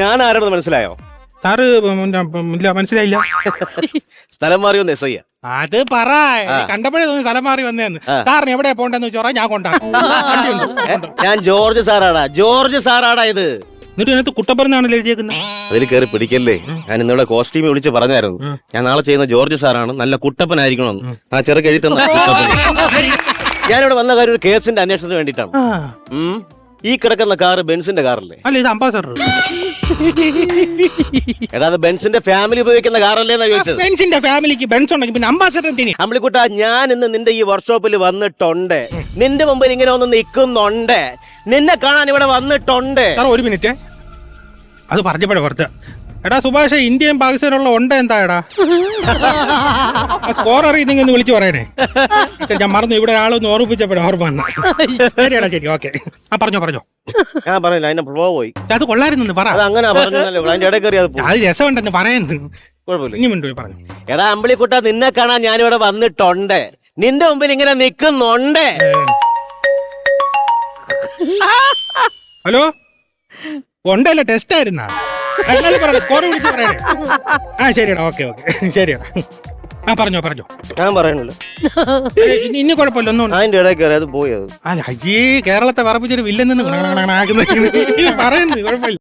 ഞാൻ ആരാണെന്ന് മനസ്സിലായോ? സാറ് ഇല്ല മനസ്സിലായില്ല. സ്ഥലം മാറി ഒന്ന് എസ് ഐ അത് പറ. കണ്ടപ്പോഴേ തോന്നി സ്ഥലം മാറി വന്നേന്ന്. സാറിന് എവിടെയാ പോണ്ടെന്ന് വെച്ചോറാ ഞാൻ കൊണ്ടാണ് ഞാൻ ജോർജ് സാറാടാ. ജോർജ് സാറാടാ ഇത്. എന്നിട്ട് ഇതിനകത്ത് കുട്ടപ്പറന്നാണല്ലോ എഴുതിയേക്കുന്നത് അതിൽ കയറി പിടിക്കല്ലേ? ഞാൻ ഇന്നിവിടെ കോസ്റ്റ്യൂം വിളിച്ച് പറഞ്ഞായിരുന്നു. ഞാൻ നാളെ ചെയ്യുന്ന ജോർജ് സാറാണ് നല്ല കുട്ടപ്പനായിരിക്കണമെന്ന്. ആ ചെറുക്കെഴുത്തുന്ന. ഞാനിവിടെ വന്ന കാര്യം ഒരു കേസിന്റെ അന്വേഷണത്തിന് വേണ്ടിയിട്ടാണ്. ഉം. ഈ കിടക്കുന്ന കാറ് ബെൻസിന്റെ കാറല്ലേ? അല്ല ഇത് അംബാസഡർ. എടാ അത് ബെൻസിന്റെ ഫാമിലി ഉപയോഗിക്കുന്ന കാറല്ലേ എന്നാ ചോദിച്ചത്? ബെൻസിന്റെ ഫാമിലിക്ക് ബെൻസ് ഉണ്ടെങ്കിൽ പിന്നെ അംബാസഡർ എന്തിനാ? അമ്പിളിക്കുട്ട ഞാൻ ഇന്ന് നിന്റെ ഈ വർക്ക്ഷോപ്പിൽ വന്നിട്ടുണ്ട്. നിന്റെ മുമ്പിൽ ഇങ്ങനെ ഒന്ന് നിൽക്കുന്നുണ്ട്. നിന്നെ കാണാൻ ഇവിടെ വന്നിട്ടുണ്ട്. സാർ ഒരു മിനിറ്റ്. അത് പറഞ്ഞപ്പോഴേ പുറത്ത് എടാ സുഭാഷ് ഇന്ത്യയും പാകിസ്ഥാനുള്ള ഉണ്ട് എന്താ എടാ സ്കോർ അറിയുന്നെങ്കിൽ ഒന്ന് വിളിച്ചു പറയണേ. ഞാൻ മറന്നു. ഇവിടെ ആളൊന്ന് ഓർമ്മിപ്പിച്ചപ്പോഴേ ഓർമ്മ വന്ന. ശരിയാടാ ശരി ഓക്കെ. ആ പറഞ്ഞോ പറഞ്ഞോ. ഞാൻ പറഞ്ഞില്ല അതിന്റെ ഫ്ലോ പോയി. അത് കൊള്ളായിരുന്നു പറ. അത് അങ്ങനെ പറഞ്ഞല്ലേ. അതിന്റെ ഇടയിൽ കയറി അത് അത് രസമുണ്ടെന്ന് പറയുന്നു കുഴപ്പമില്ല. ഇനി മിണ്ടു പറഞ്ഞു. എടാ അമ്പിളിക്കുട്ട നിന്നെ കാണാൻ ഞാനിവിടെ വന്നിട്ടുണ്ട്. നിന്റെ മുമ്പിൽ ഇങ്ങനെ നിൽക്കുന്നുണ്ട്. ഹലോ? ഉണ്ടല്ലേ ടെസ്റ്റ് ആയിരുന്നാ? എന്നാലും പറയണേ സ്കോർ വിളിച്ച് പറയണേ ആ ശരിയടാ ഓക്കെ ഓക്കെ. ശരിയടാ. ആ പറഞ്ഞോ പറഞ്ഞോ. ഞാൻ പറയണല്ലോ. ഇനി- ഇനി കുഴപ്പമില്ല ഒന്നും അതിന്റെ ഇടയിൽ കയറി അത് പോയി അത്. അല്ല അയ്യേ കേരളത്തെ വറപ്പിച്ചൊരു വില്ലെന്ന് പറയുന്നു കുഴപ്പമില്ല.